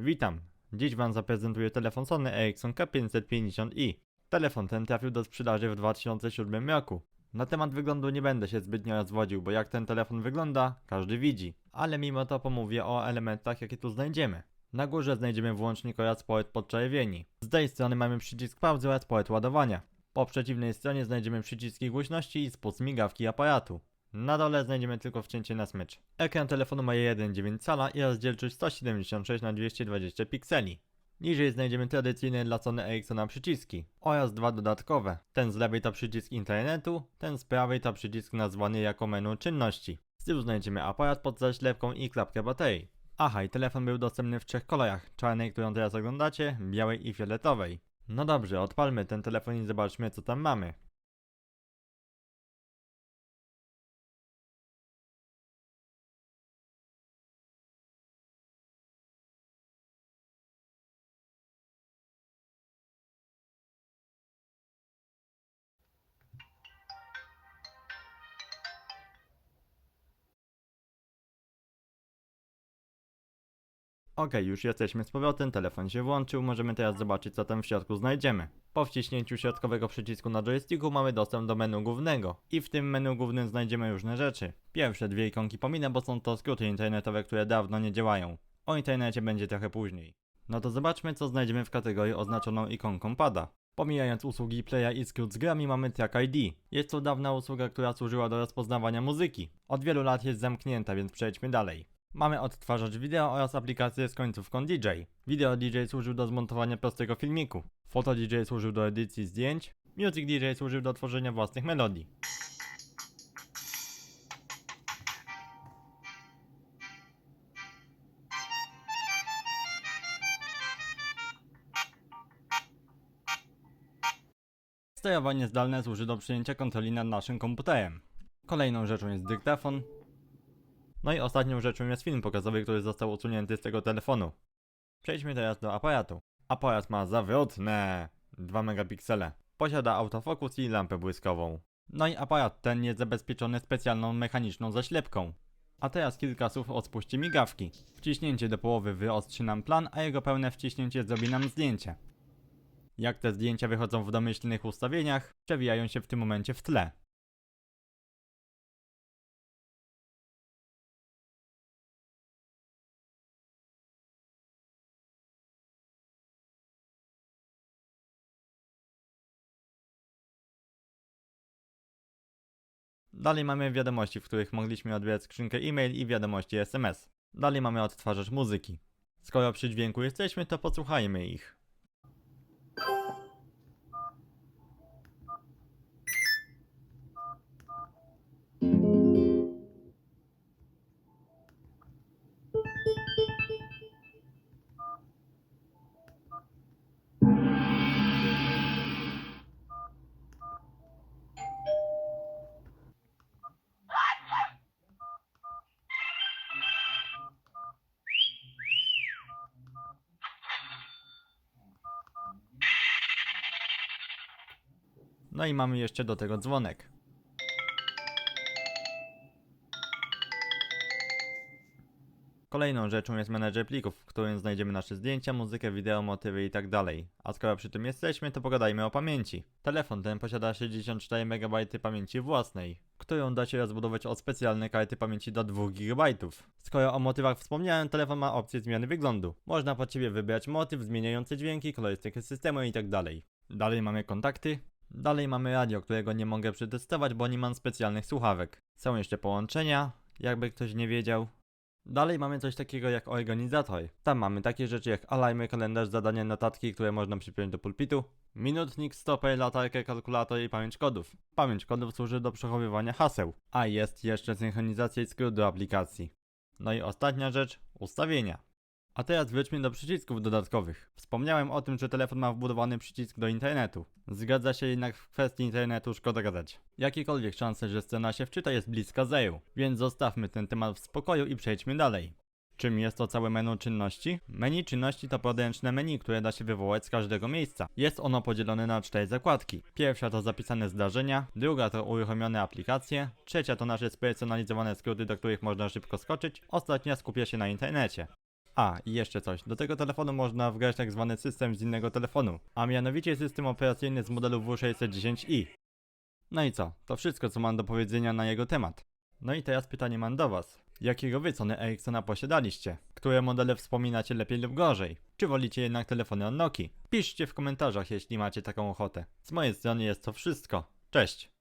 Witam. Dziś Wam zaprezentuję telefon Sony Ericsson K550i. Telefon ten trafił do sprzedaży w 2007 roku. Na temat wyglądu nie będę się zbytnio rozwodził, bo jak ten telefon wygląda, każdy widzi. Ale mimo to pomówię o elementach, jakie tu znajdziemy. Na górze znajdziemy włącznik oraz port podczerwieni. Z tej strony mamy przycisk pauzy oraz port ładowania. Po przeciwnej stronie znajdziemy przyciski głośności i spust migawki aparatu. Na dole znajdziemy tylko wcięcie na smycz. Ekran telefonu ma 1,9 cala i rozdzielczość 176 na 220 pikseli. Niżej znajdziemy tradycyjne dla Sony Ericssona przyciski oraz dwa dodatkowe. Ten z lewej to przycisk internetu, ten z prawej to przycisk nazwany jako menu czynności. Z tyłu znajdziemy aparat pod zaślepką i klapkę baterii. Aha, i telefon był dostępny w trzech kolorach. Czarnej, którą teraz oglądacie, białej i fioletowej. No dobrze, odpalmy ten telefon i zobaczmy co tam mamy. Okej, już jesteśmy z powrotem, telefon się włączył, możemy teraz zobaczyć co tam w środku znajdziemy. Po wciśnięciu środkowego przycisku na joysticku mamy dostęp do menu głównego i w tym menu głównym znajdziemy różne rzeczy. Pierwsze dwie ikonki pominę, bo są to skróty internetowe, które dawno nie działają. O internecie będzie trochę później. No to zobaczmy co znajdziemy w kategorii oznaczoną ikonką pada. Pomijając usługi Playa i skrót z grami mamy Track ID. Jest to dawna usługa, która służyła do rozpoznawania muzyki. Od wielu lat jest zamknięta, więc przejdźmy dalej. Mamy odtwarzacz wideo oraz aplikację z końcówką DJ. Video DJ służył do zmontowania prostego filmiku. Foto DJ służył do edycji zdjęć. Music DJ służył do tworzenia własnych melodii. Sterowanie zdalne służy do przyjęcia kontroli nad naszym komputerem. Kolejną rzeczą jest dyktafon, no i ostatnią rzeczą jest film pokazowy, który został usunięty z tego telefonu. Przejdźmy teraz do aparatu. Aparat ma zawrotne 2 megapiksele. Posiada autofokus i lampę błyskową. No i aparat ten jest zabezpieczony specjalną mechaniczną zaślepką. A teraz kilka słów o spuście migawki. Wciśnięcie do połowy wyostrzy nam plan, a jego pełne wciśnięcie zrobi nam zdjęcie. Jak te zdjęcia wychodzą w domyślnych ustawieniach, przewijają się w tym momencie w tle. Dalej mamy wiadomości, w których mogliśmy odbierać skrzynkę e-mail i wiadomości SMS. Dalej mamy odtwarzacz muzyki. Skoro przy dźwięku jesteśmy, to posłuchajmy ich. No i mamy jeszcze do tego dzwonek. Kolejną rzeczą jest menedżer plików, w którym znajdziemy nasze zdjęcia, muzykę, wideo, motywy i tak. A skoro przy tym jesteśmy, to pogadajmy o pamięci. Telefon ten posiada 64 MB pamięci własnej, którą da się rozbudować o specjalne karty pamięci do 2 GB. Skoro o motywach wspomniałem, telefon ma opcję zmiany wyglądu. Można pod siebie wybrać motyw zmieniający dźwięki, kolorystykę systemu i tak. Dalej mamy kontakty, Dalej mamy radio, którego nie mogę przetestować, bo nie mam specjalnych słuchawek. Są jeszcze połączenia, jakby ktoś nie wiedział. Dalej mamy coś takiego jak organizator. Tam mamy takie rzeczy jak alarmy, kalendarz, zadania, notatki, które można przypiąć do pulpitu, minutnik, stoper, latarkę, kalkulator i pamięć kodów. Pamięć kodów służy do przechowywania haseł, a jest jeszcze synchronizacja i skrót do aplikacji. No i ostatnia rzecz, ustawienia. A teraz wróćmy do przycisków dodatkowych. Wspomniałem o tym, że telefon ma wbudowany przycisk do internetu. Zgadza się jednak w kwestii internetu szkoda gadać. Jakiekolwiek szanse, że scena się wczyta jest bliska zeru, więc zostawmy ten temat w spokoju i przejdźmy dalej. Czym jest to całe menu czynności? Menu czynności to podręczne menu, które da się wywołać z każdego miejsca. Jest ono podzielone na cztery zakładki. Pierwsza to zapisane zdarzenia, druga to uruchomione aplikacje, trzecia to nasze spersonalizowane skróty, do których można szybko skoczyć, ostatnia skupia się na internecie. A, i jeszcze coś. Do tego telefonu można wgrać tak zwany system z innego telefonu, a mianowicie system operacyjny z modelu W610i. No i co? To wszystko, co mam do powiedzenia na jego temat. No i teraz pytanie mam do was. Jakiego wy Sony Ericssona posiadaliście? Które modele wspominacie lepiej lub gorzej? Czy wolicie jednak telefony od Nokii? Piszcie w komentarzach, jeśli macie taką ochotę. Z mojej strony jest to wszystko. Cześć!